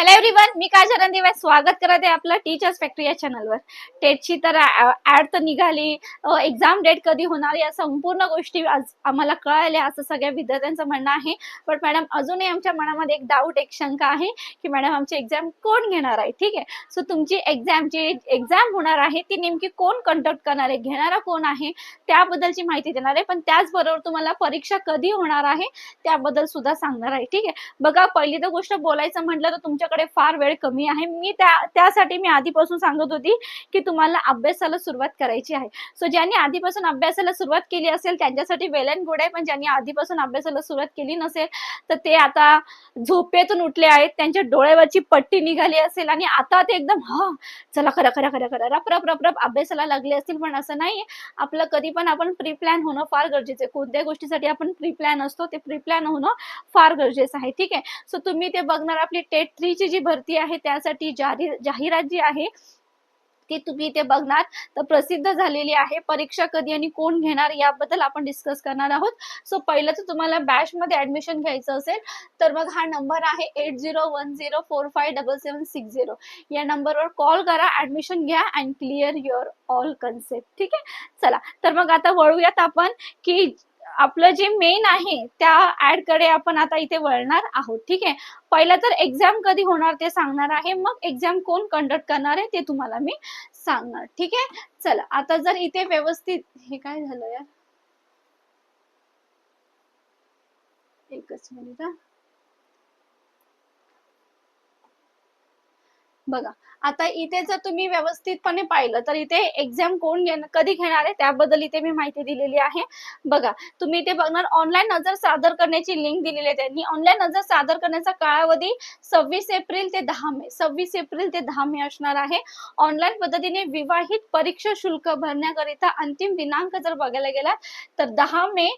Hello everyone मी काजल दिवाय स्वागत करत आहे आपलं टीचर्स फॅक्टरी या चॅनलवर टेटची तर ऍड तर निघाली. एक्झाम डेट कधी होणार या संपूर्ण गोष्टी आज आम्हाला कळाल्या असं सगळ्या विद्यार्थ्यांचं म्हणणं आहे. पण मॅडम अजूनही आमच्या मनामध्ये एक डाऊट एक शंका आहे की मॅडम आमची एक्झाम कोण घेणार आहे? ठीक आहे? सो तुमची एक्झाम जी एक्झाम होणार आहे ती नेमकी कोण कंडक्ट करणार आहे? घेणारा कोण आहे? त्याबद्दलची माहिती देणार आहे. पण त्याचबरोबर तुम्हाला परीक्षा कधी होणार आहे? त्याबद्दल सुद्धा सांगणार आहे. ठीक आहे? बघा पहिली तर गोष्ट बोलायचं म्हटलं तर तुमच्या तुमच्याकडे फार वेळ कमी आहे. मी त्या त्यासाठी मी आधीपासून सांगत होती की तुम्हाला अभ्यासाला सुरुवात करायची आहे. सो ज्यांनी आधीपासून अभ्यासाला सुरुवात केली असेल त्यांच्यासाठी वेल अँड गुड आहे. पण ज्यांनी आधीपासून अभ्यासाला सुरुवात केली नसेल तर ते आता झोपेतून उठले आहेत. त्यांच्या डोळ्यावरची पट्टी निघाली असेल आणि आता ते एकदम हा चला खरं खरं खरं खरं रप रप रप रप अभ्यासाला लागले असतील. पण असं नाही. आपलं कधी पण आपण प्री प्लॅन होणं फार गरजेचं आहे. कोणत्या गोष्टीसाठी आपण प्री प्लॅन असतो ते प्री प्लॅन होणं फार गरजेचं आहे. ठीक आहे? सो तुम्ही ते बघणार आपली टेट ची जी भरती आहे त्यासाठी जाहीर जाहिरात जी आहे ती तुम्ही इथे बघणार. तर प्रसिद्ध झालेली आहे परीक्षा कधी आणि कोण घेणार याबद्दल आपण डिस्कस करणार आहोत. सो पहिलं तर तुम्हाला बॅच मध्ये ऍडमिशन घ्यायचं असेल तर मग हा नंबर आहे eight zero one zero four five double seven six zero या नंबरवर कॉल करा ऍडमिशन घ्या and clear your all concept ठीक आहे? चला तर मग आता वळूयात आपण की आपलं जे मेन आहे त्या ऍडकडे आपण आता इथे वळणार आहोत ठीक आहे? पहिला तर एक्झाम कधी होणार ते सांगणार आहे मग एक्झाम कोण कंडक्ट करणार आहे ते तुम्हाला मी सांगणार ठीक आहे? चला आता जर इथे व्यवस्थित हे काय झालं यार? एकच मिनिट बघा आता इथे जर तुम्ही व्यवस्थितपणे पाहिलं तर इथे एक्झाम कोण कधी घेणार आहे त्याबद्दल इथे मी माहिती दिलेली आहे. बघा तुम्ही इथे बघणार ऑनलाईन नजर सादर करण्याची लिंक दिलेली आहे त्यांनी. ऑनलाईन नजर सादर करण्याचा कालावधी सव्वीस एप्रिल ते दहा मे सव्वीस एप्रिल ते दहा मे असणार आहे. ऑनलाईन पद्धतीने विवाहित परीक्षा शुल्क भरण्याकरिता अंतिम दिनांक जर बघायला गेला तर दहा मे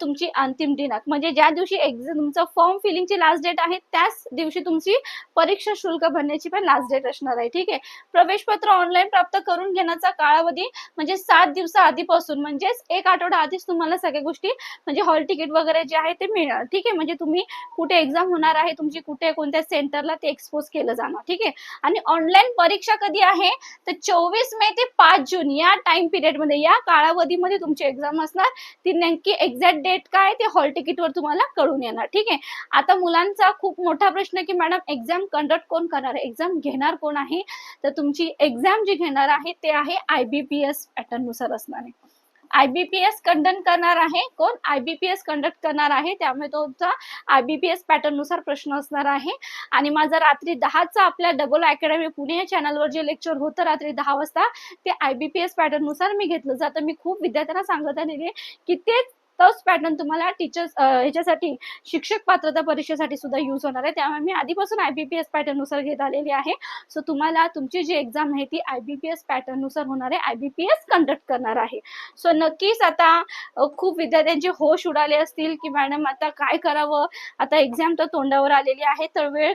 तुमची अंतिम दिनांक म्हणजे ज्या दिवशी एक्झाम तुमचं फॉर्म फिलिंगची लास्ट डेट आहे त्याच दिवशी तुमची परीक्षा शुल्क भरण्याची पण लास्ट डेट असणार आहे. ठीक आहे? प्रवेशपत्र ऑनलाईन प्राप्त करून घेण्याचा कालावधी म्हणजे सात दिवसा आधीपासून म्हणजेच एक आठवडा आधीच तुम्हाला सगळ्या गोष्टी म्हणजे हॉल तिकीट वगैरे जे आहे ते मिळणार. ठीक आहे? म्हणजे तुम्ही कुठे एक्झाम होणार आहे तुमची कुठे कोणत्या सेंटरला ते एक्सपोज केलं जाणार. ठीक आहे? आणि ऑनलाईन परीक्षा कधी आहे? तर चोवीस मे ते पाच जून या टाइम पिरियडमध्ये या कालावधीमध्ये तुमची एक्झाम असणार. ती नेमकी एक्झॅक्ट डेट काय ते हॉल तिकीटवर तुम्हाला कळून येणार ठीक आहे? आता मुलांचा खूप मोठा प्रश्न की मॅडम एक्झाम कंडक्ट कोण करणार आहे? एक्झाम घेणार कोण आहे? तर तुमची एक्झाम जी घेणार आहे ते आहे आयबीपीएस पॅटर्ननुसार असणार. आहे आयबीपीएस कंडक्ट करणार आहे कोण? आयबीपीएस कंडक्ट करणार आहे त्यामुळे तुमचा आयबीपीएस पॅटर्ननुसार प्रश्न असणार आहे. आणि माझा रात्री दहाचा आपल्या डबल अकॅडमी पुणे या चॅनलवर जे लेक्चर होतं रात्री दहा वाजता ते आयबीपीएस पॅटर्ननुसार मी घेतलं. जातं मी खूप विद्यार्थ्यांना सांगत आलेली आहे की तेच तोच पॅटर्न तुम्हाला टीचर्स ह्याच्यासाठी शिक्षक पात्रता परीक्षेसाठी सुद्धा यूज होणार आहे. त्यामुळे मी आधीपासून आय बी पी एस पॅटर्ननुसार घेत आलेली आहे. सो तुम्हाला तुमची जी एक्झाम आहे ती आय बी पी एस पॅटर्ननुसार होणार आहे. I B P S conduct करणार आहे. सो नक्कीच आता खूप विद्यार्थ्यांचे होश उडाले असतील की मॅडम आता काय करावं? आता एक्झाम तर तोंडावर आलेली आहे. तर वेळ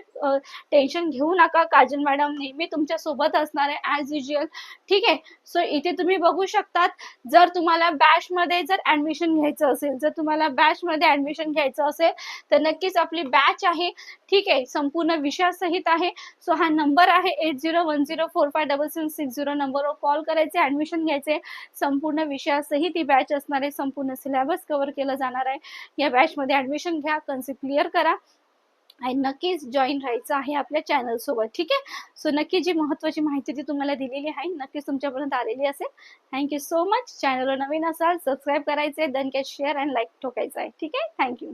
टेन्शन घेऊ नका काजल मॅडम. नेहमी तुमच्यासोबत असणार आहे ऍज युजल ठीक आहे. सो इथे तुम्ही बघू शकतात जर तुम्हाला बॅच मध्ये जर ऍडमिशन घ्यायचं असेल जर तुम्हाला बॅच मध्ये ऍडमिशन घ्यायचं असेल तर नक्कीच आपली बॅच आहे. ठीक आहे संपूर्ण विषयासहित आहे. सो हा नंबर आहे eight zero one zero four five double seven six zero नंबरवर कॉल करायचे ऍडमिशन घ्यायचे. संपूर्ण विषयासहित ही बॅच असणार आहे. संपूर्ण सिलेबस कव्हर केलं जाणार आहे. या बॅच मध्ये ऍडमिशन घ्या कन्सेप्ट क्लिअर करा. आणि नक्कीच जॉईन राहायचं आहे आपल्या चॅनल सोबत ठीक आहे? सो नक्की जी महत्वाची माहिती ती तुम्हाला दिलेली आहे नक्कीच तुमच्यापर्यंत आलेली असेल. थँक्यू सो मच चॅनलवर नवीन असाल सबस्क्राईब करायचे then catch share and like ठोकायचं आहे ठीक आहे? थँक्यू